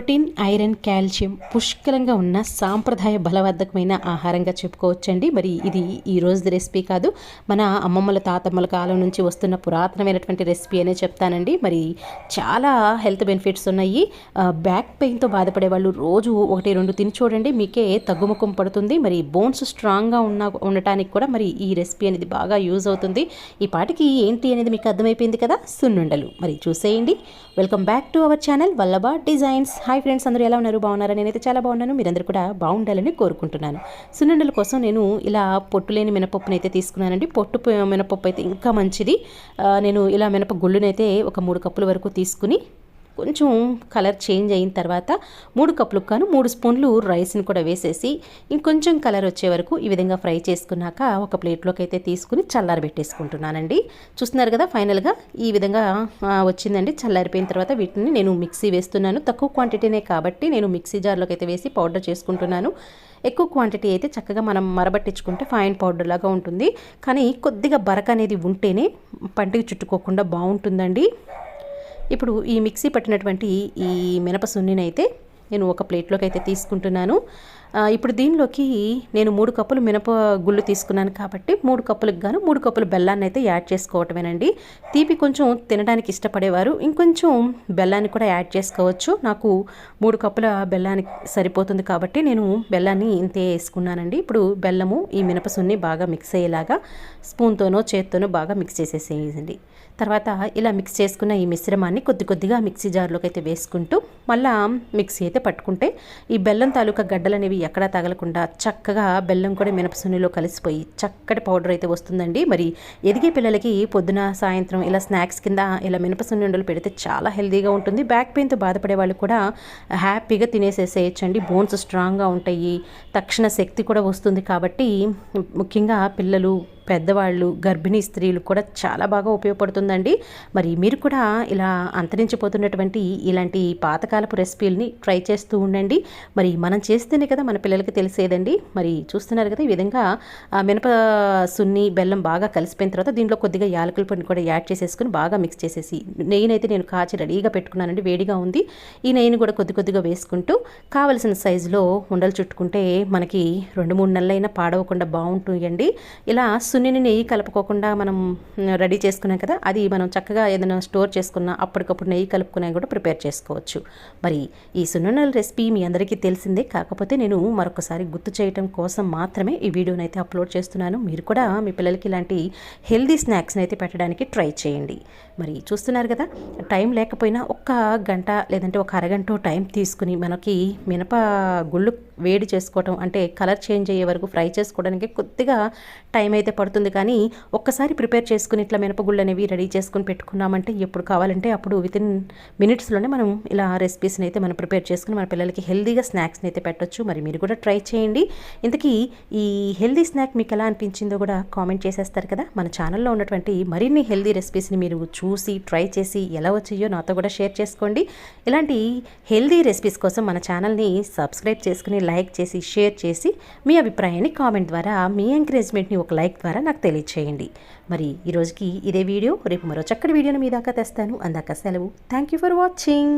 Protein iron calcium పుష్కలంగా ఉన్న సాంప్రదాయ బలవర్ధకమైన ఆహారంగా చెప్పుకోవచ్చండి. మరి ఇది ఈ రోజు రెసిపీ కాదు. మన అమ్మమ్మల తాతమ్మల కాలం నుంచి వస్తున్న పురాతనమైనటువంటి రెసిపీ అనే చెప్తానండి. మరి చాలా హెల్త్ బెనిఫిట్స్ ఉన్నాయి. బ్యాక్ పెయిన్తో బాధపడే వాళ్ళు రోజు ఒకటి రెండు తిని చూడండి. మీకే తగ్గుముఖం పడుతుంది. మరి బోన్స్ స్ట్రాంగ్గా ఉన్న ఉండటానికి కూడా మరి ఈ రెసిపీ అనేది బాగా యూజ్ అవుతుంది. ఈ పాటికి ఏంటి అనేది మీకు అర్థమైపోయింది కదా? సున్నుండలు. మరి చూసేయండి. Welcome back to our channel Vallabha designs. Hi friends అందరూ ఎలా ఉన్నారు? బాగున్నారా? నేనైతే చాలా బాగున్నాను. మీరందరూ కూడా బాగుండాలని కోరుకుంటున్నాను. సున్నుండల కోసం నేను ఇలా పొట్టు లేని మినపప్పును అయితే తీసుకున్నానండి. పొట్టు మినపప్పు అయితే ఇంకా మంచిది. నేను ఇలా మినప గుళ్ళునైతే ఒక మూడు కప్పుల వరకు తీసుకుని కొంచెం కలర్ చేంజ్ అయిన తర్వాత మూడు కప్పులకు కాను మూడు స్పూన్లు రైస్ని కూడా వేసేసి ఇంకొంచెం కలర్ వచ్చే వరకు ఈ విధంగా ఫ్రై చేసుకున్నాక ఒక ప్లేట్లోకి అయితే తీసుకుని చల్లారబెట్టేసుకుంటున్నానండి చూస్తున్నారు కదా ఫైనల్గా ఈ విధంగా వచ్చిందండి. చల్లారిపోయిన తర్వాత వీటిని నేను మిక్సీ వేస్తున్నాను. తక్కువ క్వాంటిటీనే కాబట్టి నేను మిక్సీ జార్లోకి అయితే వేసి పౌడర్ చేసుకుంటున్నాను. ఎక్కువ క్వాంటిటీ అయితే చక్కగా మనం మరబట్టించుకుంటే ఫైన్ పౌడర్ లాగా ఉంటుంది. కానీ కొద్దిగా బరక అనేది ఉంటేనే పంటికి చుట్టుకోకుండా బాగుంటుందండి. ఇప్పుడు ఈ మిక్సీ పట్టినటువంటి ఈ మినప సున్నినైతే నేను ఒక ప్లేట్లోకి అయితే తీసుకుంటున్నాను. ఇప్పుడు దీనిలోకి నేను మూడు కప్పులు మినప గుళ్ళు తీసుకున్నాను కాబట్టి మూడు కప్పులకు గాను మూడు కప్పులు బెల్లాన్ని అయితే యాడ్ చేసుకోవటమేనండి. తీపి కొంచెం తినడానికి ఇష్టపడేవారు. ఇంకొంచెం బెల్లాన్ని కూడా యాడ్ చేసుకోవచ్చు. నాకు మూడు కప్పుల బెల్లానికి సరిపోతుంది కాబట్టి నేను బెల్లాన్ని ఇంతే వేసుకున్నానండి. ఇప్పుడు బెల్లము ఈ మినపసున్ని బాగా మిక్స్ అయ్యేలాగా స్పూన్తోనో చేత్తోనో బాగా మిక్స్ చేసేసేయండి. తర్వాత ఇలా మిక్స్ చేసుకున్న ఈ మిశ్రమాన్ని కొద్ది కొద్దిగా మిక్సీ జార్లోకి అయితే వేసుకుంటూ మళ్ళీ మిక్సీ అయితే పట్టుకుంటే ఈ బెల్లం తాలూకా గడ్డలు అనేవి ఎక్కడా తగలకుండా చక్కగా బెల్లం కూడా మినపసున్నిలో కలిసిపోయి చక్కటి పౌడర్ అయితే వస్తుందండి. మరి ఎదిగే పిల్లలకి పొద్దున సాయంత్రం ఇలా స్నాక్స్ కింద ఇలా మినపసున్ని ఉండలు పెడితే చాలా హెల్దీగా ఉంటుంది. బ్యాక్ పెయిన్తో బాధపడే వాళ్ళు కూడా హ్యాపీగా తినేసేసేయచ్చండి. బోన్స్ స్ట్రాంగ్గా ఉంటాయి. తక్షణ శక్తి కూడా వస్తుంది కాబట్టి ముఖ్యంగా పిల్లలు పెద్దవాళ్ళు గర్భిణీ స్త్రీలు కూడా చాలా బాగా ఉపయోగపడుతుందండి. మరి మీరు కూడా ఇలా అంతరించిపోతున్నటువంటి ఇలాంటి పాతకాలపు రెసిపీలని ట్రై చేస్తూ ఉండండి. మరి మనం చేస్తేనే కదా మన పిల్లలకి తెలిసేదండి. మరి చూస్తున్నారు కదా ఈ విధంగా మినప సున్ని బెల్లం బాగా కలిసిపోయిన తర్వాత దీంట్లో కొద్దిగా యాలకుల పొడిని కూడా యాడ్ చేసేసుకుని బాగా మిక్స్ చేసేసి నెయ్యినైతే నేను కాచి రెడీగా పెట్టుకున్నానండి వేడిగా ఉంది. ఈ నెయ్యిని కూడా కొద్ది కొద్దిగా వేసుకుంటూ కావలసిన సైజులో ఉండలు చుట్టుకుంటే మనకి రెండు మూడు నెలలైనా పాడవకుండా బాగుంటుందండి. ఇలా సున్నిని నెయ్యి కలుపుకోకుండా మనం రెడీ చేసుకున్నాం కదా అది మనం చక్కగా ఏదైనా స్టోర్ చేసుకున్న అప్పటికప్పుడు నెయ్యి కలుపుకునే కూడా ప్రిపేర్ చేసుకోవచ్చు. మరి ఈ సున్నుండల రెసిపీ మీ అందరికీ తెలిసిందే కాకపోతే నేను మరొకసారి గుర్తు చేయటం కోసం మాత్రమే ఈ వీడియోని అయితే అప్లోడ్ చేస్తున్నాను. మీరు కూడా మీ పిల్లలకి ఇలాంటి హెల్దీ స్నాక్స్ని అయితే పెట్టడానికి ట్రై చేయండి. మరి చూస్తున్నారు కదా టైం లేకపోయినా ఒక్క గంట లేదంటే ఒక అరగంట టైం తీసుకుని మనకి మినప గుళ్ళు వేడి చేసుకోవటం అంటే కలర్ చేంజ్ అయ్యే వరకు ఫ్రై చేసుకోవడానికి కొద్దిగా టైం అయితే పడుతుంది. కానీ ఒక్కసారి ప్రిపేర్ చేసుకుని ఇట్లా మినపగుళ్ళు అనేవి రెడీ చేసుకుని పెట్టుకున్నామంటే ఎప్పుడు కావాలంటే అప్పుడు విత్ ఇన్ మినిట్స్లోనే మనం ఇలా రెసిపీస్ని అయితే మనం ప్రిపేర్ చేసుకుని మన పిల్లలకి హెల్దీగా స్నాక్స్ని అయితే పెట్టొచ్చు. మరి మీరు కూడా ట్రై చేయండి. ఇంతకీ ఈ హెల్దీ స్నాక్ మీకు ఎలా అనిపించిందో కూడా కామెంట్ చేసేస్తారు కదా. మన ఛానల్లో ఉన్నటువంటి మరిన్ని హెల్దీ రెసిపీస్ని మీరు చూసి ట్రై చేసి ఎలా వచ్చాయో నాతో కూడా షేర్ చేసుకోండి. ఇలాంటి హెల్దీ రెసిపీస్ కోసం మన ఛానల్ని సబ్స్క్రైబ్ చేసుకుని లైక్ చేసి షేర్ చేసి మీ అభిప్రాయాన్ని కామెంట్ ద్వారా మీ ఎంకరేజ్మెంట్ని ఒక లైక్ ద్వారా నాకు తెలియచేయండి. మరి ఈరోజుకి ఇదే వీడియో రేపు మరో చక్కటి వీడియోని మీ దాకా తెస్తాను. అందాక సెలవు. Thank you for watching